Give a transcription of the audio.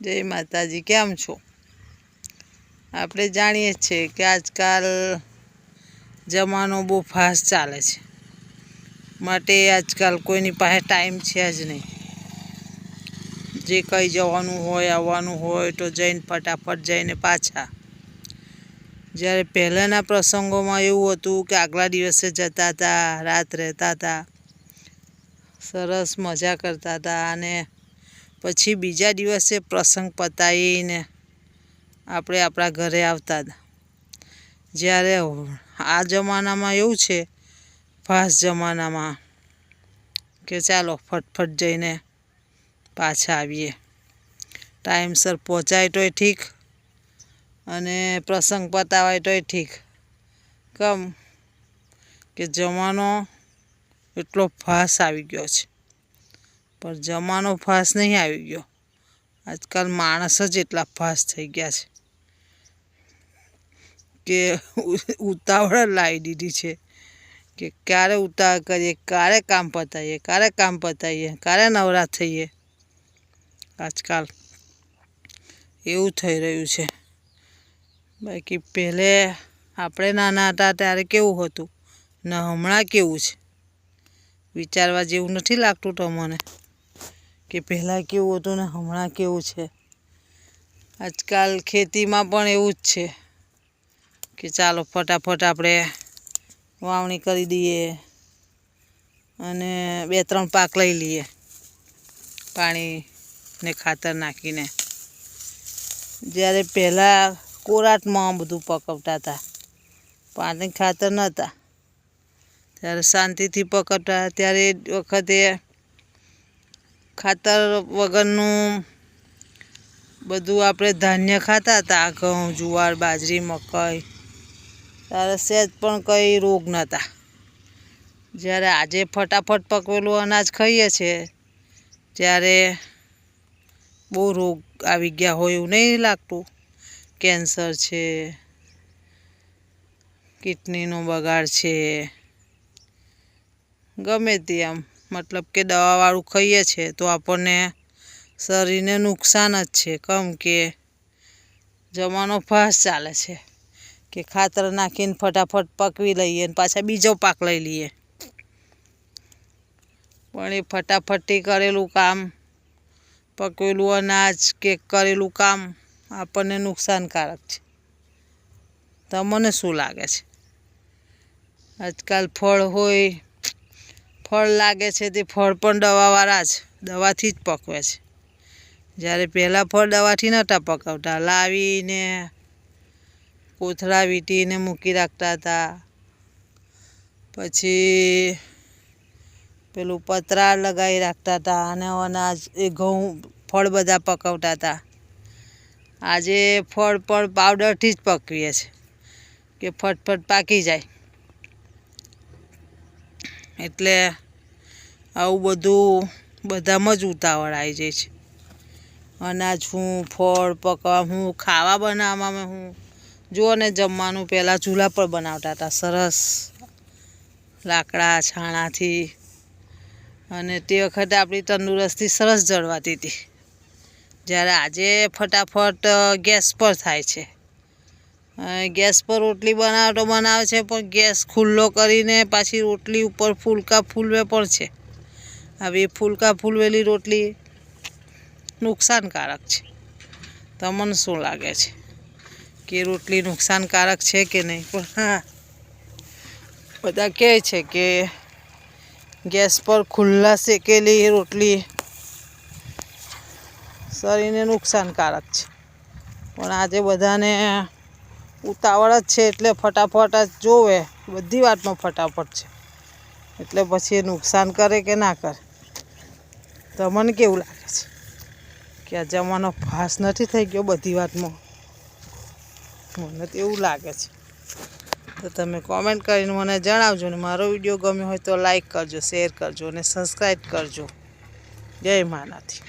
જય માતાજી, કેમ છો? આપણે જાણીએ છીએ કે આજકાલ જમાનો બહુ ફાસ્ટ ચાલે છે. માટે આજકાલ કોઈની પાસે ટાઈમ છે જ નહીં. જે કંઈ જવાનું હોય, આવવાનું હોય તો જઈને ફટાફટ જઈને પાછા. જ્યારે પહેલાંના પ્રસંગોમાં એવું હતું કે આગલા દિવસે જતા હતા, રાત રહેતા હતા, સરસ મજા કરતા હતા અને પછી બીજા દિવસે પ્રસંગ પતાવીને આપણે આપણા ઘરે આવતા હતા. જ્યારે આ જમાનામાં એવું છે ફાસ્ટ જમાનામાં, કે ચાલો ફટફટ જઈને પાછા આવીએ. ટાઈમસર પહોંચાય તોય ઠીક અને પ્રસંગ પતાવાય તોય ઠીક. કમ? કે જમાનો એટલો ફાસ આવી ગયો છે. પણ જમાનો ફાસ્ટ નહીં આવી ગયો. આજકાલ માણસ જ એટલા ફાસ્ટ થઈ ગયા છે કે ઉતાવળ લાવી દીધી છે કે ક્યારે ઉતાવળ કરીએ, ક્યારે કામ પતાવીએ, ક્યારે કામ પતાવીએ, ક્યારે નવરા થઈએ. આજકાલ એવું થઈ રહ્યું છે. બાકી પહેલે આપણે નાના હતા ત્યારે કેવું હતું, ને હમણાં કેવું છે? વિચારવા જેવું નથી લાગતું તમને કે પહેલાં કેવું હતું ને હમણાં કેવું છે? આજકાલ ખેતીમાં પણ એવું જ છે કે ચાલો ફટાફટ આપણે વાવણી કરી દઈએ અને બે ત્રણ પાક લઈ લઈએ પાણી ને ખાતર નાખીને. જ્યારે પહેલાં કોરાટમાં બધું પકવતા હતા, પાણી ખાતર નહોતા. ત્યારે શાંતિથી પકવતા, ત્યારે વખતે ખાતર વગરનું બધું આપણે ધાન્ય ખાતા હતા. ઘઉં, જુવાર, બાજરી, મકાઈ. ત્યારે સહેજ પણ કંઈ રોગ નહોતા. જ્યારે આજે ફટાફટ પકવેલું અનાજ ખાઈએ છીએ, ત્યારે બહુ રોગ આવી ગયા હોય એવું નહીં લાગતું. કેન્સર છે, કિડનીનો બગાડ છે. ગમે તે આમ. મતલબ કે દવાવાળું ખાઈએ છીએ તો આપણને શરીરને નુકસાન જ છે. કેમ કે જમાનો ફાસ્ટ ચાલે છે કે ખાતર નાખીને ફટાફટ પકવી લઈએ અને પાછા બીજો પાક લઈ લઈએ. પણ એ ફટાફટી કરેલું કામ, પકવેલું અનાજ કે કરેલું કામ આપણને નુકસાનકારક છે. તમને શું લાગે છે? આજકાલ ફળ હોય ફળ લાગે છે તે ફળ પણ દવાવાળા જ, દવાથી જ પકવે છે. જ્યારે પહેલાં ફળ દવાથી નહોતા પકવતા, લાવીને, કોથળા વીંટીને મૂકી રાખતા હતા. પછી પેલું પતરા લગાવી રાખતા હતા અને અનાજ, એ ઘઉં, ફળ બધા પકવતા હતા. આજે ફળ પણ પાવડરથી જ પકવીએ છે, કે ફટફટ પાકી જાય. એટલે આવું બધું બધામાં જ ઉતાવળ આવી જાય છે. અનાજ હું, ફળ પકવા હું, ખાવા બનાવવામાં હું. જુઓ ને જમવાનું પહેલાં ચૂલા પર બનાવતા હતા, સરસ. લાકડા, છાણાથી. અને તે વખતે આપણી તંદુરસ્તી સરસ જળવાતી હતી. જ્યારે આજે ફટાફટ ગેસ પર થાય છે. ગેસ પર રોટલી બનાવે તો બનાવે છે, પણ ગેસ ખુલ્લો કરીને પાછી રોટલી ઉપર ફૂલકા ફૂલવે પણ છે. હવે ફૂલકા ફૂલવેલી રોટલી નુકસાનકારક છે. તમને શું લાગે છે? કે રોટલી નુકસાનકારક છે કે નહીં? પણ હા, બધા કહે છે કે ગેસ પર ખુલ્લા શેકેલી રોટલી શરીરને નુકસાનકારક છે. પણ આજે બધાને ઉતાવળ જ છે એટલે ફટાફટ જ જોવે. બધી વાતમાં ફટાફટ છે. એટલે પછી એ નુકસાન કરે કે ના કરે? તમને કેવું લાગે છે કે આ જમાનો ફાસ નથી થઈ ગયો બધી વાતમાં? મને તો એવું લાગે છે. તો તમે કોમેન્ટ કરીને મને જણાવજો ને મારો વીડિયો ગમ્યો હોય તો લાઈક કરજો શેર કરજો અને સબસ્ક્રાઈબ કરજો. જય માનાથી